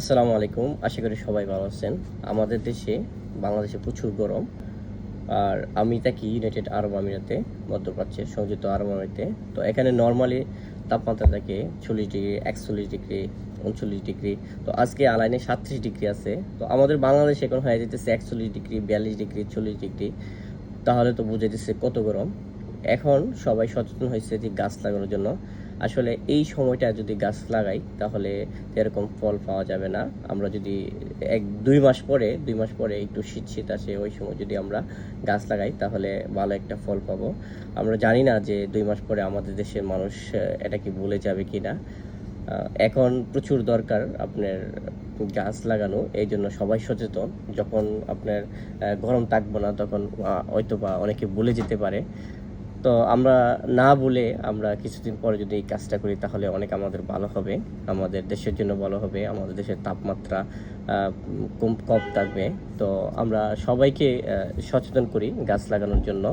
আসসালামু আলাইকুম, আশা করি সবাই ভালো আছেন। আমাদের দেশে বাংলাদেশে প্রচুর গরম। আর আমি থাকি ইউনাইটেড আরব আমিরাতে মধ্যপ্রাচ্যে সংযুক্ত আরব আমিরাতে। তো এখানে নর্মালি তাপমাত্রা থাকে চল্লিশ ডিগ্রি, একচল্লিশ ডিগ্রি, উনচল্লিশ ডিগ্রি। তো আজকে আলাইনে সাতত্রিশ ডিগ্রি আছে। তো আমাদের বাংলাদেশে এখন হয়ে যেতেছে একচল্লিশ ডিগ্রি, বিয়াল্লিশ ডিগ্রি, চল্লিশ ডিগ্রি। তাহলে তো বুঝে দিচ্ছে কত গরম। এখন সবাই সচেতন হয়েছে যে গাছ লাগানোর জন্য। আসলে এই সময়টা যদি গাছ লাগাই, তাহলে এরকম ফল পাওয়া যাবে না। আমরা যদি এক, দুই মাস পরে, দুই মাস পরে একটু শীত শীত আসে, ওই সময় যদি আমরা গাছ লাগাই, তাহলে ভালো একটা ফল পাবো। আমরা জানি না যে দুই মাস পরে আমাদের দেশের মানুষ এটা কি ভুলে যাবে কি না এখন প্রচুর দরকার আপনার গাছ লাগানো, এই জন্য সবাই সচেতন। যখন আপনার গরম থাকব না, তখন হয়তো বা অনেকে ভুলে যেতে পারে। তো আমরা না বলে আমরা কিছুদিন পরে যদি এই কাজটা করি, তাহলে অনেক আমাদের ভালো হবে। আমাদের দেশের জন্য ভালো হবে, আমাদের দেশের তাপমাত্রা কম কম থাকবে। তো আমরা সবাইকে সচেতন করি গাছ লাগানোর জন্য।